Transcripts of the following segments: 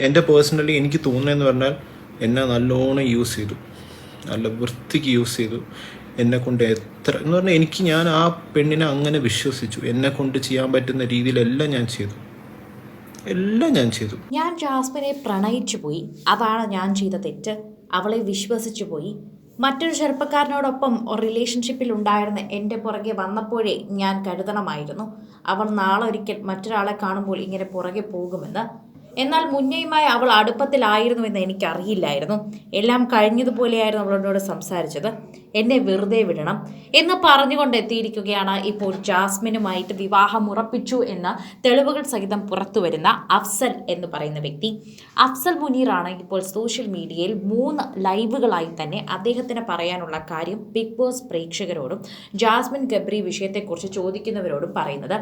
എന്റെ പേഴ്സണലി എനിക്ക് തോന്നുന്നതെന്ന് പറഞ്ഞാൽ എന്നെ നല്ലോണം യൂസ് ചെയ്തു. നല്ല വൃത്തിക്ക് യൂസ് ചെയ്തു. എന്നെ കൊണ്ട് എത്ര എന്ന് പറഞ്ഞാൽ എനിക്ക് ഞാൻ ആ പെണ്ണിനെ അങ്ങനെ വിശ്വസിച്ചു. എന്നെ കൊണ്ട് ചെയ്യാൻ പറ്റുന്ന രീതിയിലെല്ലാം ഞാൻ ചെയ്തു. എല്ലാം ഞാൻ ചെയ്തു. ഞാൻ ജാസ്മിനെ പ്രണയിച്ചു പോയി. അതാണ് ഞാൻ ചെയ്ത തെറ്റ്. അവളെ വിശ്വസിച്ചു പോയി. മറ്റൊരു ചെറുപ്പക്കാരനോടൊപ്പം റിലേഷൻഷിപ്പിൽ ഉണ്ടായിരുന്ന എന്റെ പുറകെ വന്നപ്പോഴേ ഞാൻ കരുതണമായിരുന്നു. അവൾ നാളെ ഒരിക്കൽ മറ്റൊരാളെ കാണുമ്പോൾ ഇങ്ങനെ പുറകെ പോകുമെന്ന്. എന്നാൽ മുന്നയുമായി അവൾ അടുപ്പത്തിലായിരുന്നു അടുപ്പത്തിലായിരുന്നുവെന്ന് എനിക്കറിയില്ലായിരുന്നു. എല്ലാം കഴിഞ്ഞതുപോലെയായിരുന്നു അവളോട് സംസാരിച്ചത്. എന്നെ വെറുതെ വിടണം എന്ന് പറഞ്ഞുകൊണ്ട് എത്തിയിരിക്കുകയാണ് ഇപ്പോൾ ജാസ്മിനുമായിട്ട് വിവാഹം ഉറപ്പിച്ചു എന്ന തെളിവുകൾ സഹിതം പുറത്തു വരുന്ന അഫ്സൽ എന്ന് പറയുന്ന വ്യക്തി. അഫ്സൽ മുനീറാണ് ഇപ്പോൾ സോഷ്യൽ മീഡിയയിൽ മൂന്ന് ലൈവുകളായി തന്നെ അദ്ദേഹത്തിന് പറയാനുള്ള കാര്യം ബിഗ് ബോസ് പ്രേക്ഷകരോടും ജാസ്മിൻ ഗബ്രി വിഷയത്തെക്കുറിച്ച് ചോദിക്കുന്നവരോടും പറയുന്നത്.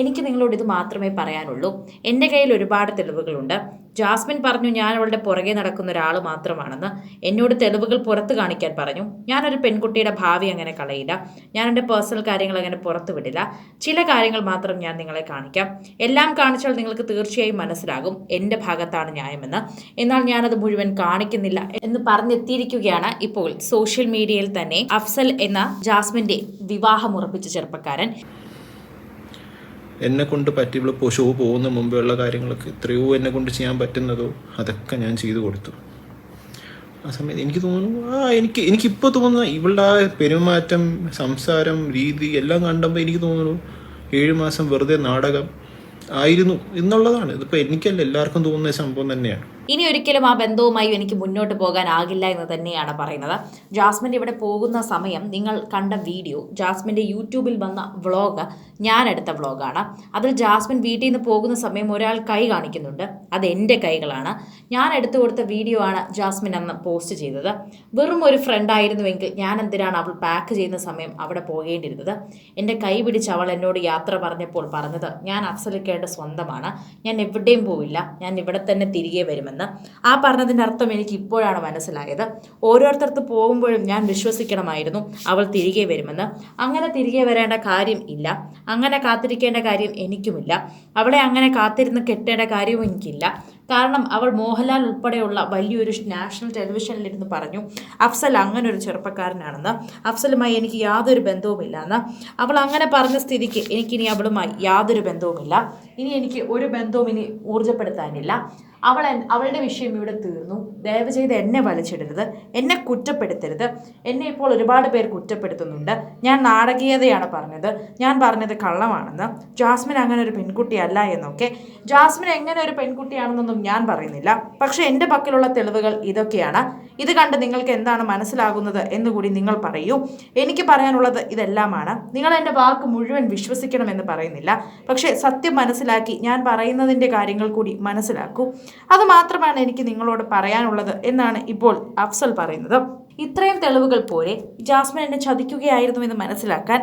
എനിക്ക് നിങ്ങളോട് ഇത് മാത്രമേ പറയാനുള്ളൂ. എന്റെ കയ്യിൽ ഒരുപാട് തെളിവുകളുണ്ട് ജാസ്മിൻ പറഞ്ഞു ഞാൻ അവളുടെ പുറകെ നടക്കുന്ന ഒരാൾ മാത്രമാണെന്ന് എന്നോട് തെളിവുകൾ പുറത്ത് കാണിക്കാൻ പറഞ്ഞു. ഞാനൊരു പെൺകുട്ടിയുടെ ഭാവി അങ്ങനെ കളയില്ല. ഞാൻ എന്റെ പേഴ്സണൽ കാര്യങ്ങൾ അങ്ങനെ പുറത്തു വിടില്ല. ചില കാര്യങ്ങൾ മാത്രം ഞാൻ നിങ്ങളെ കാണിക്കാം. എല്ലാം കാണിച്ചാൽ നിങ്ങൾക്ക് തീർച്ചയായും മനസ്സിലാകും. എന്റെ ഭാഗത്താണ് ന്യായമെന്ന്. എന്നാൽ ഞാനത് മുഴുവൻ കാണിക്കുന്നില്ല എന്ന് പറഞ്ഞെത്തിയിരിക്കുകയാണ് ഇപ്പോൾ സോഷ്യൽ മീഡിയയിൽ തന്നെ അഫ്സൽ എന്ന ജാസ്മിന്റെ വിവാഹം ഉറപ്പിച്ച ചെറുപ്പക്കാരൻ. എന്നെ കൊണ്ട് പറ്റിയുള്ള ഷോ പോകുന്ന മുമ്പേ ഉള്ള കാര്യങ്ങളൊക്കെ എത്രയോ എന്നെ കൊണ്ട് ചെയ്യാൻ പറ്റുന്നതോ അതൊക്കെ ഞാൻ ചെയ്തു കൊടുത്തു. ആ സമയത്ത് എനിക്ക് തോന്നുന്നു ആ എനിക്ക് എനിക്കിപ്പോൾ തോന്നുന്ന ഇവളുടെ ആ പെരുമാറ്റം സംസാരം രീതി എല്ലാം കണ്ടപ്പോൾ എനിക്ക് തോന്നുന്നു ഏഴ് മാസം വെറുതെ നാടകം ആയിരുന്നു എന്നുള്ളതാണ്. ഇതിപ്പോൾ എനിക്കല്ല എല്ലാവർക്കും തോന്നുന്ന സംഭവം തന്നെയാണ്. ഇനി ഒരിക്കലും ആ ബന്ധവുമായി എനിക്ക് മുന്നോട്ട് പോകാനാകില്ല എന്ന് തന്നെയാണ് പറയുന്നത്. ജാസ്മിൻ ഇവിടെ പോകുന്ന സമയം നിങ്ങൾ കണ്ട വീഡിയോ ജാസ്മിന്റെ യൂട്യൂബിൽ വന്ന വ്ളോഗ് ഞാൻ എടുത്ത വ്ളോഗാണ്. അതിൽ ജാസ്മിൻ വീട്ടിൽ നിന്ന് പോകുന്ന സമയം ഒരാൾ കൈ കാണിക്കുന്നുണ്ട്. അത് എന്റെ കൈകളാണ്. ഞാൻ എടുത്തു കൊടുത്ത വീഡിയോ ആണ് ജാസ്മിൻ അന്ന് പോസ്റ്റ് ചെയ്തത്. വെറും ഒരു ഫ്രണ്ട് ആയിരുന്നുവെങ്കിൽ ഞാൻ എന്തിനാണ് അവൾ പാക്ക് ചെയ്യുന്ന സമയം അവിടെ പോകേണ്ടിയിരുന്നത്? എന്റെ കൈ പിടിച്ച് അവൾ എന്നോട് യാത്ര പറഞ്ഞപ്പോൾ പറഞ്ഞത് ഞാൻ അഫ്സലിക്കേണ്ട സ്വന്തമാണ്. ഞാൻ എവിടെയും പോവില്ല. ഞാൻ ഇവിടെ തന്നെ തിരികെ വരുമെന്ന്. ആ പറഞ്ഞതിന്റെ അർത്ഥം എനിക്ക് ഇപ്പോഴാണ് മനസ്സിലായത്. ഓരോരുത്തർക്ക് പോകുമ്പോഴും ഞാൻ വിശ്വസിക്കണമായിരുന്നു അവൾ തിരികെ വരുമെന്ന്. അങ്ങനെ തിരികെ വരേണ്ട കാര്യം ഇല്ല. അങ്ങനെ കാത്തിരിക്കേണ്ട കാര്യം എനിക്കുമില്ല. അവളെ അങ്ങനെ കാത്തിരുന്ന് കെട്ടേണ്ട കാര്യവും എനിക്കില്ല. കാരണം അവൾ മോഹൻലാൽ ഉൾപ്പെടെയുള്ള വലിയൊരു നാഷണൽ ടെലിവിഷനിലിരുന്ന് പറഞ്ഞു അഫ്സൽ അങ്ങനെ ഒരു ചെറുപ്പക്കാരനാണെന്ന്. അഫ്സലുമായി എനിക്ക് യാതൊരു ബന്ധവുമില്ല എന്ന് അവൾ അങ്ങനെ പറഞ്ഞ സ്ഥിതിക്ക് എനിക്കിനി അവളുമായി യാതൊരു ബന്ധവുമില്ല. ഇനി എനിക്ക് ഒരു ബന്ധവും ഇനി ഊർജപ്പെടുത്താനില്ല അവൾ അവളുടെ വിഷയം ഇവിടെ തീർന്നു. ദയവ് ചെയ്ത് എന്നെ വലിച്ചിടരുത്. എന്നെ കുറ്റപ്പെടുത്തരുത്. എന്നെ ഇപ്പോൾ ഒരുപാട് പേർ കുറ്റപ്പെടുത്തുന്നുണ്ട്. ഞാൻ നാടകീയതയാണ് പറഞ്ഞത്. ഞാൻ പറഞ്ഞത് കള്ളമാണെന്ന്. ജാസ്മിൻ അങ്ങനെ ഒരു പെൺകുട്ടിയല്ല എന്നൊക്കെ. ജാസ്മിൻ എങ്ങനെ ഒരു പെൺകുട്ടിയാണെന്നൊന്നും ഞാൻ പറയുന്നില്ല. പക്ഷേ എന്റെ പക്കലുള്ള തെളിവുകൾ ഇതൊക്കെയാണ്. ഇത് കണ്ട് നിങ്ങൾക്ക് എന്താണ് മനസ്സിലാകുന്നത് എന്നുകൂടി നിങ്ങൾ പറയൂ. എനിക്ക് പറയാനുള്ളത് ഇതെല്ലാമാണ്. നിങ്ങൾ എന്റെ വാക്ക് മുഴുവൻ വിശ്വസിക്കണമെന്ന് പറയുന്നില്ല. പക്ഷേ സത്യം മനസ്സിലാക്കി ഞാൻ പറയുന്നതിന്റെ കാര്യങ്ങൾ കൂടി മനസ്സിലാക്കൂ. അത് മാത്രമാണ് എനിക്ക് നിങ്ങളോട് പറയാനുള്ളത് എന്നാണ് ഇപ്പോൾ അഫ്സൽ പറയുന്നത്. ഇത്രയും തെളിവുകൾ പോലെ ജാസ്മിൻ എന്നെ ചതിക്കുകയായിരുന്നു എന്ന് മനസ്സിലാക്കാൻ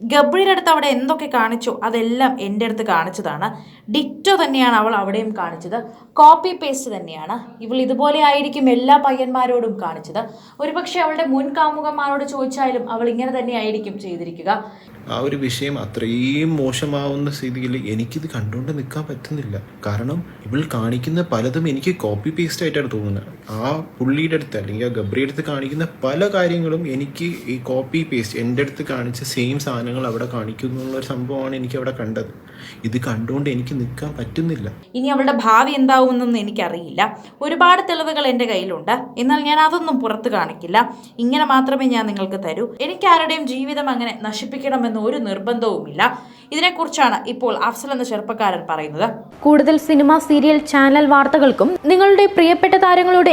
ഗബ്രിയുടെ അടുത്ത് അവിടെ എന്തൊക്കെ കാണിച്ചോ അതെല്ലാം എന്റെ അടുത്ത് കാണിച്ചതാണ്. ഡിറ്റോ തന്നെയാണ് അവൾ അവിടെയും കാണിച്ചത്. കോപ്പി പേസ്റ്റ് തന്നെയാണ്. ഇവൾ ഇതുപോലെ ആയിരിക്കും എല്ലാ പയ്യന്മാരോടും കാണിച്ചത്. ഒരുപക്ഷെ അവളുടെ മുൻ കാമുകന്മാരോട് ചോദിച്ചാലും അവൾ ഇങ്ങനെ തന്നെ ആയിരിക്കും ചെയ്തിരിക്കുക. ആ ഒരു വിഷയം അത്രയും മോശമാവുന്ന സ്ഥിതിയിൽ എനിക്കിത് കണ്ടുകൊണ്ട് നിൽക്കാൻ പറ്റുന്നില്ല. കാരണം ഇവൾ കാണിക്കുന്ന പലതും എനിക്ക് കോപ്പി പേസ്റ്റ് ആയിട്ടാണ് തോന്നുന്നത്. ആ പുള്ളിയുടെ അടുത്ത് അല്ലെങ്കിൽ ആ ഗബ്രിയുടെ അടുത്ത് കാണിക്കുന്ന പല കാര്യങ്ങളും എനിക്ക് ഈ കോപ്പി പേസ്റ്റ് എന്റെ അടുത്ത് കാണിച്ച സെയിം സാധനങ്ങൾ അവിടെ കാണിക്കുന്നു എന്നുള്ളൊരു സംഭവമാണ് എനിക്ക് അവിടെ കണ്ടത്. ഇത് കണ്ടുകൊണ്ട് എനിക്ക് നിൽക്കാൻ പറ്റുന്നില്ല. ഇനി അവളുടെ ഭാവി എന്താവുമെന്നൊന്നും എനിക്കറിയില്ല. ഒരുപാട് തെളിവുകൾ എന്റെ കയ്യിലുണ്ട്. എന്നാൽ ഞാൻ അതൊന്നും പുറത്ത് കാണിക്കില്ല. ഇങ്ങനെ മാത്രമേ ഞാൻ നിങ്ങൾക്ക് തരൂ. എനിക്ക് ആരുടെയും ജീവിതം അങ്ങനെ നശിപ്പിക്കണമെന്ന് ഒരു നിർബന്ധവുമില്ല. ഇതിനെക്കുറിച്ചാണ് ഇപ്പോൾ അഫ്സൽ എന്ന ചെറുപ്പക്കാരൻ പറയുന്നത്. കൂടുതൽ സിനിമ സീരിയൽ ചാനൽ വാർത്തകൾക്കും നിങ്ങളുടെ പ്രിയപ്പെട്ട താരങ്ങളുടെ